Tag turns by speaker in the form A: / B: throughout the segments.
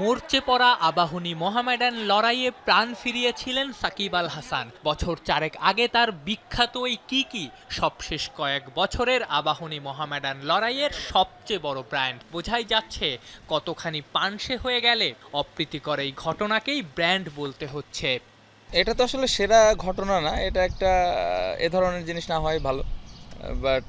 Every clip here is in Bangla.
A: মোর্চে পড়া আবাহনী মোহামেডান লড়াইয়ে প্রাণ ফিরিয়েছিলেন সাকিব আল হাসান। বছর চারেক আগে তার বিখ্যাত ওই কি কি? সবশেষ কয়েক বছরের আবাহনী মোহামেডান লড়াইয়ের সবচেয়ে বড় ব্র্যান্ড। বোঝাই যাচ্ছে, কতখানি পানসে হয়ে গেলে অপ্রীতিকর এই ঘটনাকেই ব্র্যান্ড বলতে হচ্ছে।
B: এটা তো আসলে সেরা ঘটনা না, এটা একটা, এ ধরনের জিনিস না হয় ভালো। বাট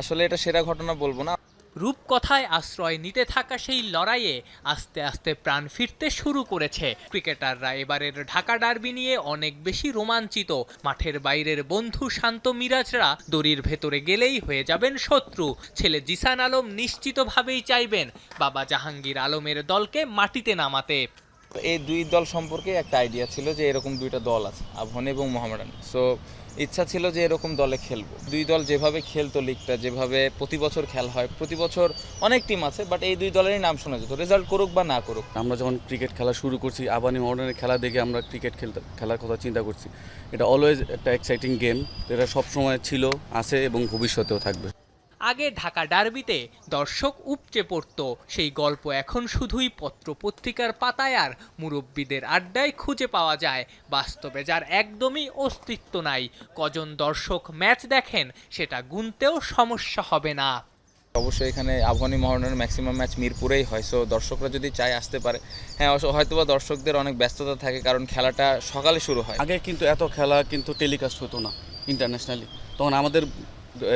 B: আসলে এটা সেরা ঘটনা বলব না।
A: রূপকথায় আশ্রয় নিতে থাকা সেই লড়াইয়ে আস্তে আস্তে প্রাণ ফিরতে শুরু করেছে। ক্রিকেটাররা এবারের ঢাকা ডার্বি নিয়ে অনেক বেশি রোমাঞ্চিত। মাঠের বাইরের বন্ধু শান্ত মিরাজরা দড়ির ভেতরে গেলেই হয়ে যাবেন শত্রু। ছেলে জিসান আলম নিশ্চিতভাবেই চাইবেন বাবা জাহাঙ্গীর আলমের দলকে মাটিতে নামাতে।
B: এই দুই দল সম্পর্কে একটা আইডিয়া ছিল যে এরকম দুইটা দল আছে আবহান এবং মোহামেডান। সো ইচ্ছা ছিল যে এরকম দলে খেলব। দুই দল যেভাবে খেলতো লিগটা যেভাবে প্রতি বছর খেলা হয়, প্রতি বছর অনেক টিম আছে বাট এই দুই দলেরই নাম শোনা যেত রেজাল্ট করুক বা না করুক।
C: আমরা যখন ক্রিকেট খেলা শুরু করছি আবানি মডার্নের খেলা দেখে আমরা ক্রিকেট খেলতে, খেলার কথা চিন্তা করছি। এটা অলওয়েজ একটা এক্সাইটিং গেম এটা সবসময় ছিল, আছে এবং ভবিষ্যতেও থাকবে।
A: আগে ঢাকা ডার্বিতে দর্শক উপচে পড়ত। সেই গল্প এখন শুধুই পত্রপত্রিকার পাতায় আর মুরব্বীদের আড্ডায় খুঁজে পাওয়া যায়। বাস্তবে যার একদমই অস্তিত্ব নাই কজন দর্শক ম্যাচ দেখেন সেটা গুনতেও সমস্যা হবে না।
B: অবশ্যই এখানে আবহানী মহারণের ম্যাক্সিমাম ম্যাচ মিরপুরেই হয় সো দর্শকরা যদি চায় আসতে পারে হ্যাঁ অবশ্য হয়তোবা দর্শকদের অনেক ব্যস্ততা থাকে কারণ খেলাটা সকালে শুরু হয়।
C: আগে কিন্তু এত খেলা কিন্তু টেলিকাস্ট হতো না ইন্টারন্যাশনালি তখন আমাদের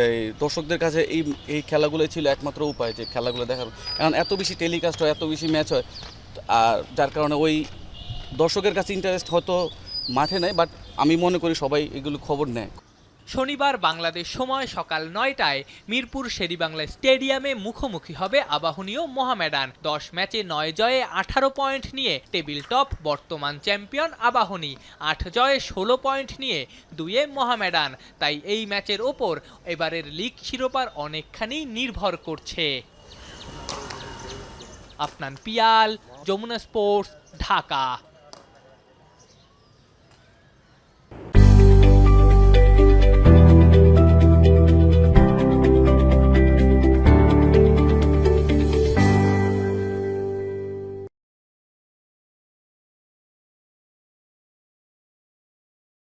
C: এই দর্শকদের কাছে এই এই খেলাগুলোই ছিল একমাত্র উপায় যে খেলাগুলো দেখার। কারণ এত বেশি টেলিকাস্ট হয়, এত বেশি ম্যাচ হয়, আর যার কারণে ওই দর্শকের কাছে ইন্টারেস্ট হয়তো মাঠে নেয় বাট আমি মনে করি সবাই এগুলো খবর নেয়।
A: শনিবার বাংলাদেশ সময় সকাল নয়টায় মিরপুর শেরিবাংলা স্টেডিয়ামে মুখোমুখি হবে আবাহনী ও মোহামেডান। দশ ম্যাচে নয় জয়ে আঠারো পয়েন্ট নিয়ে টেবিল টপ, বর্তমান চ্যাম্পিয়ন আবাহনী। আট জয়ে ষোলো পয়েন্ট নিয়ে দুইয়ে মোহামেডান। তাই এই ম্যাচের ওপর এবারের লিগ শিরোপার অনেকখানি নির্ভর করছে। আফনান পিয়াল, যমুনা স্পোর্টস, ঢাকা।